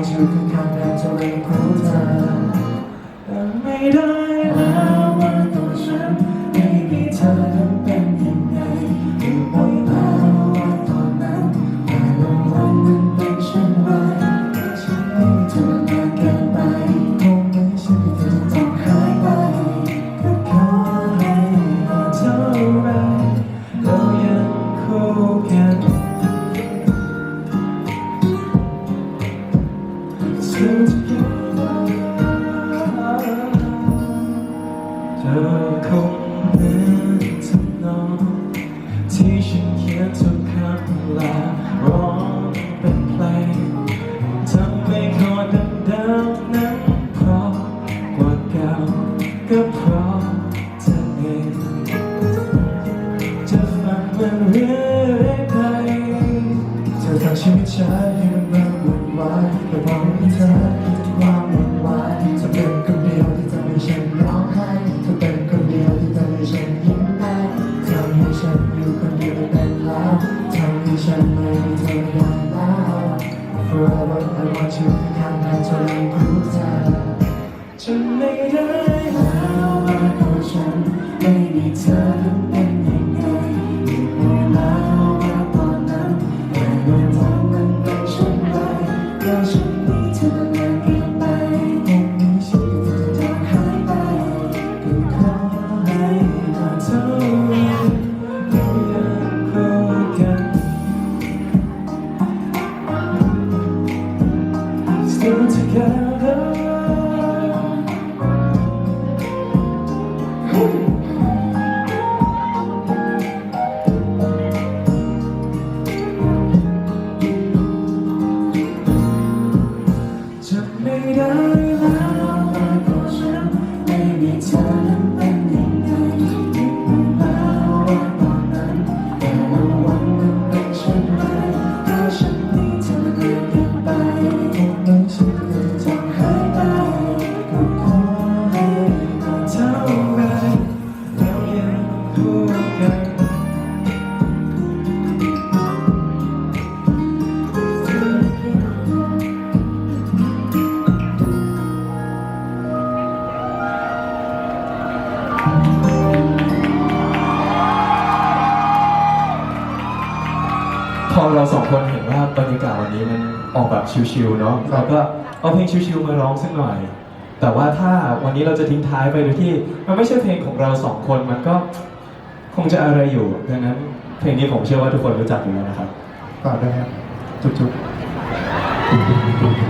As you can count down to rain. รื่องวุ่นวายแต่หวังเธอคิดถึความวุ่นวายจะเป็นคนเดียวที่ทำให้ฉันร้องไห้จะเป็นคนเดียวที่ทำให้ฉันยิ้มได้ทำให้ฉันอยู่คนเดียวแต่เท้าทำให้ฉันไม่มีเธออย่างเล่า Forever I want you ทำให้เธอรู้ใจฉันไม่ได้แล้วว่าของฉันไม่มีเธอ สองคนเห็นว่าบรรยากาศวันนี้มันออกแบบชิวๆเนาะเราก็เอาเพลงชิวๆมาร้องสักหน่อย แต่ว่าถ้าวันนี้เราจะทิ้งท้ายไปโดยที่ มันไม่ใช่เพลงของเราสองคนมันก็คงจะอะไรอยู่ดังนั้น เพลงนี้ผมเชื่อว่าทุกคนรู้จักอยู่แล้วนะครับต่อได้ครับจุ๊บๆ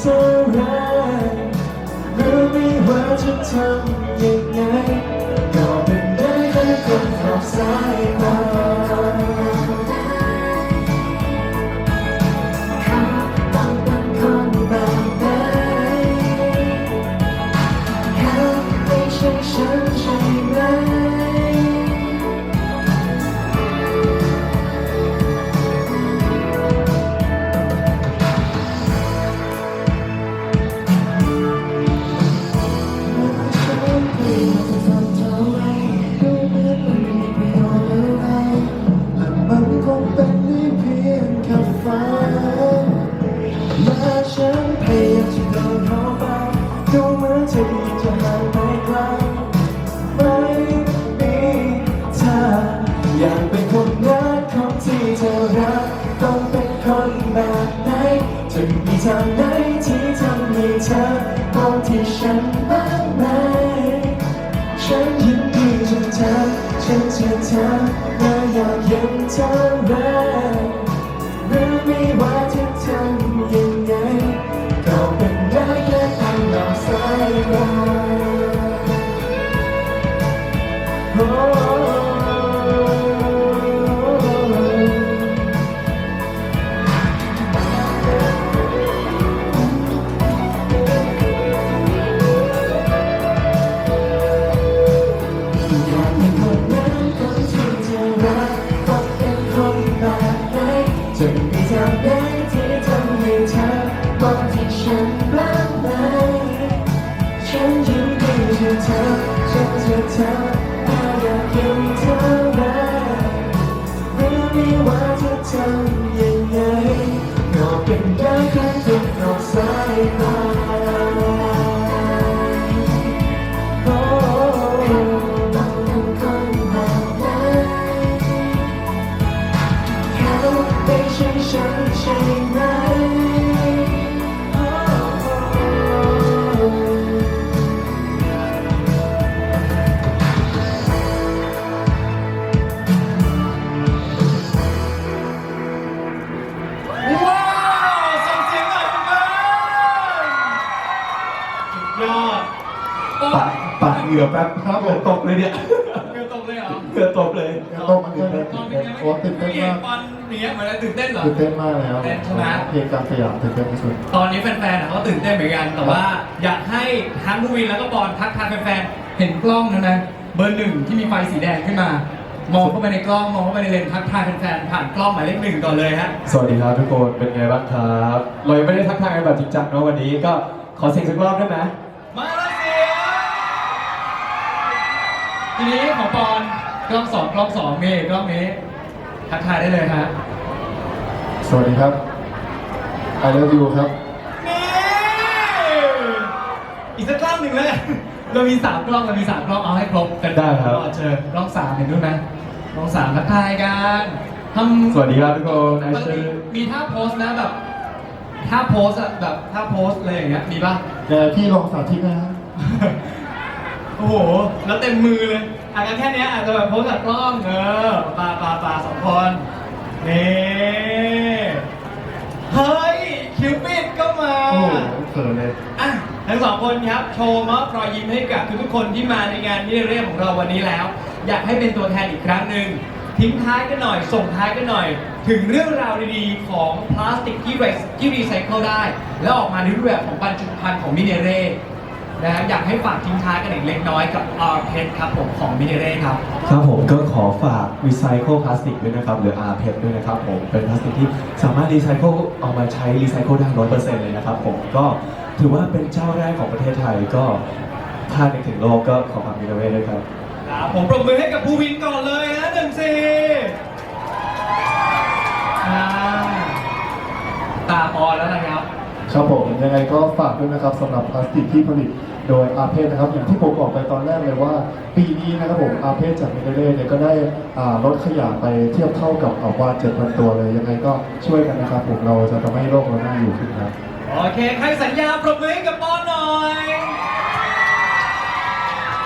เท่าไรรู้ไหมว่าจะทำ เธอตอนที่ฉันบ้างไหมฉันยินดีจนเธอฉันเจอเธอและอยากเห็นเธอแรงหรือไม่ว่าจะทำยังไงก็เป็นได้แค่ทางนอกสายตา งื่อแป๊บครับผมตกเลยเนี่ยเกินตรงเลยเหรอเหงื่อตกเลยตกมันตื่นเต้นตอนเป็นไงโอ้ตื่นเต้นพี่เอมากกปอนเนี้ยเหมือนอะไรตื่นเต้นเหรอ ตื่นเต้นมากแล้วตื่นเต้นใช่ไหมเพลงกลางสยามตื่นเต้นที่สุดตอนนี้แฟนๆอะเขาตื่นเต้นเหมือนกัน แต่ว่าอยากให้ทั้งผู้วินแล้วก็บอลทักทายแฟนๆ เห็นกล้องนะนะ เบอร์หนึ่งที่มีไฟสีแดงขึ้นมา มองเข้าไปในกล้อง มองเข้าไปในเลนส์ทักทายแฟนๆ ผ่านกล้องหมายเลขหนึ่งก่อนเลยฮะ สวัสดีครับทุกคน เป็นไงบ้างครับ เรายังไม่ได้ทักทายกันแบบจริงจังเนาะวันนี้ก็ขอเสียงสักรอบได้ไหมมาแล้วเสีย ทีนี้ของปอนกล้องสองกล้องสองนี่กล้องนี้ทักทายได้เลยฮะสวัสดีครับ I love you ครับนี่อีกสักกล้องหนึ่งเลยเรามีสามกล้องเรามีสามกล้องเอาให้ครบกันได้ครับเจอกล้องสามเห็นด้วยไหมกล้องสามทักทายกันทำ สวัสดีครับทุกคนไอปกชื่ติอมีท่าโพสนะแบบท่าโพสอะแบบท่าโพสอะไรอย่างเงี้ยมีป่ะ เดี๋ยวพี่ลองสาธิตนะครับ โอ้โห แล้วเต็มมือเลยอาการแค่เนี้ยอาจจะแบบโพสกับกล้องเออปาปาปาสองคนนี่เฮ้ย คิวปิดก็มา โอ้โหเขินเลย อะทั้งสองคนครับ โชว์มอบรอยยิ้มให้กับทุกๆคนที่มาในงานมิเรเรียของเราวันนี้แล้ว อยากให้เป็นตัวแทนอีกครั้งหนึ่งทิ้งท้ายกันหน่อย ส่งท้ายกันหน่อย ถึงเรื่องราวดีๆ ของพลาสติกที่รีที่รีไซเคิลได้ แล้วออกมาในรูปแบบของบรรจุภัณฑ์ของมิเนเร่ นะฮะอยากให้ฝากทิ้งท้ายกันอีกเล็กน้อยกับ R p e t ครับผมของมิเนเร่ครับ ครับผมก็ขอฝากรีไซเคิลพลาสติกด้วยนะครับ หรือ R p e t ด้วยนะครับผม เป็นพลาสติกที่สามารถรีไซเคิลเอามาใช้รีไซเคิลได้ร้อยเปอร์เซ็นต์เลยนะครับผม ก็ถือว่าเป็นเจ้าแรกของประเทศไทยก็ถ้านึกถึงโลกก็ขอความมิเรเว่ด้วยครับ ครับผมปรบมือให้กับภูวินก่อนเลยนะหนึ่งสี่อ่าตาปอนแล้วนะครับ ครับผมยังไงก็ฝากด้วยนะครับสำหรับพลาสติกที่ผลิตโดยอาเพศนะครับ อย่างที่ผมบอกไปตอนแรกเลยว่า ปีนี้นะครับผมอาเพศจากมิเดเล่เนี่ยก็ได้อ่าลดขยะไปเทียบเท่ากับอ่าวาน7,000ตัวเลย ยังไงก็ช่วยกันนะครับผมเราจะทำให้โลกเราน่าอยู่ขึ้นครับ โอเค ใครสัญญาปรบมือให้กับปอนหน่อย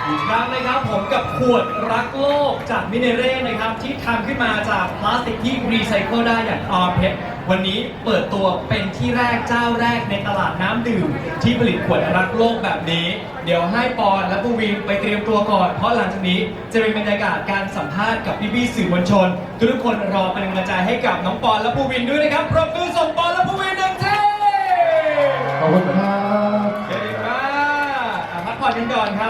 อีกครั้งนะครับผมกับขวดรักโลกจากมิเนเร่นะครับ ที่ทำขึ้นมาจากพลาสติกที่รีไซเคิลได้อย่างออเพช วันนี้เปิดตัวเป็นที่แรกเจ้าแรกในตลาดน้ำดื่ม ที่ผลิตขวดรักโลกแบบนี้ เดี๋ยวให้ปอนและปูวินไปเตรียมตัวก่อน เพราะหลังจากนี้จะเป็นบรรยากาศการสัมภาษณ์กับพี่ๆสื่อมวลชน ทุกๆคนรอเป็นกำลังใจให้กับน้องปอนและปูวินด้วยนะครับปรบมือส่งปอนและปูวินหนึ่งทีขอบคุณครับเก่งมากอะพักผ่อนกันก่อนครับ